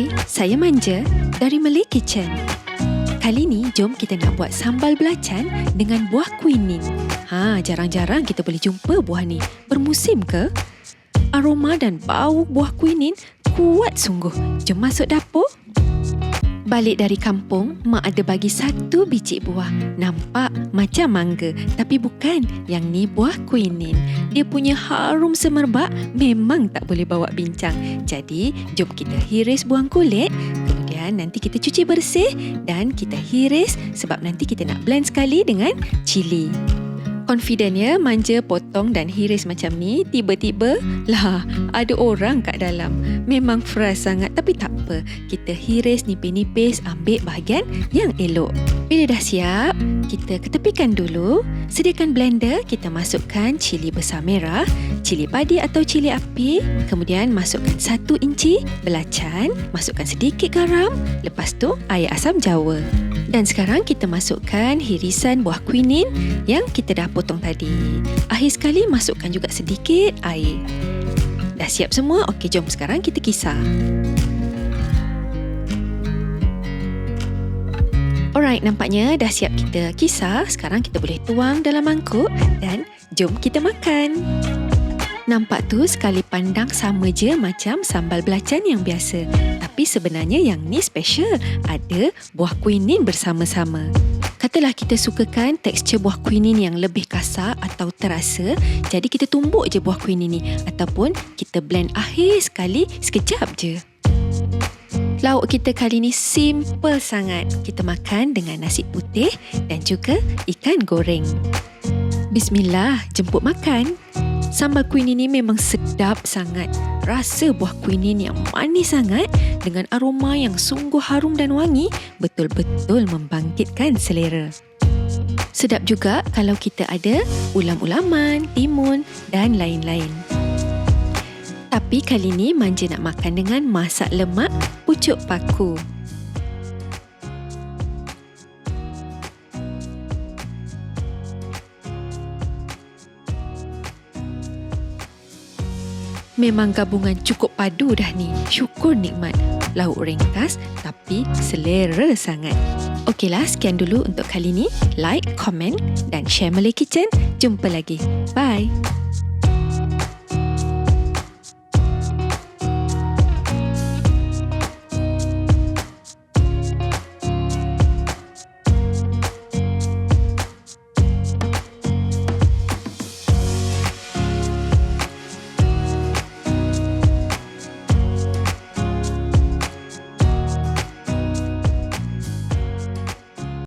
Hai, saya Manja dari Malay Kitchen. Kali ni, jom kita nak buat sambal belacan dengan buah quinine. Ha, jarang-jarang kita boleh jumpa buah ni. Bermusim ke? Aroma dan bau buah quinine kuat sungguh. Jom masuk dapur. Balik dari kampung, mak ada bagi satu biji buah. Nampak macam mangga, tapi bukan. Yang ni buah quinine. Dia punya harum semerbak memang tak boleh bawa bincang. Jadi, jom kita hiris buang kulit. Kemudian nanti kita cuci bersih dan kita hiris sebab nanti kita nak blend sekali dengan cili. Confident ya manja potong dan hiris macam ni Tiba-tiba lah ada orang kat dalam. Memang fresh sangat tapi tak apa. Kita hiris nipis-nipis ambil bahagian yang elok. Bila dah siap kita ketepikan dulu. Sediakan blender kita masukkan cili besar merah Cili padi atau cili api. Kemudian masukkan satu inci belacan Masukkan sedikit garam. Lepas tu air asam jawa dan sekarang kita masukkan hirisan buah quinine yang kita dah potong tadi. Akhir sekali masukkan juga sedikit air. Dah siap semua? Okey, jom sekarang kita kisar. Alright, nampaknya dah siap kita kisar. Sekarang kita boleh tuang dalam mangkuk dan jom kita makan. Nampak tu sekali pandang sama je macam sambal belacan yang biasa. Tapi sebenarnya yang ni special. Ada buah quinine bersama-sama. Katalah kita sukakan tekstur buah quinine yang lebih kasar atau terasa. Jadi kita tumbuk je buah quinine ni. Ataupun kita blend akhir sekali sekejap je. Lauk kita kali ni simple sangat. Kita makan dengan nasi putih dan juga ikan goreng. Bismillah, jemput makan. Sambal queen ini memang sedap sangat. Rasa buah quinine yang manis sangat dengan aroma yang sungguh harum dan wangi betul-betul membangkitkan selera. Sedap juga kalau kita ada ulam-ulaman, timun dan lain-lain. Tapi kali ini manja nak makan dengan masak lemak pucuk paku. Memang gabungan cukup padu dah ni. Syukur nikmat. Lauk ringkas tapi selera sangat. Okeylah, sekian dulu untuk kali ni. Like, komen dan share Malay Kitchen. Jumpa lagi. Bye.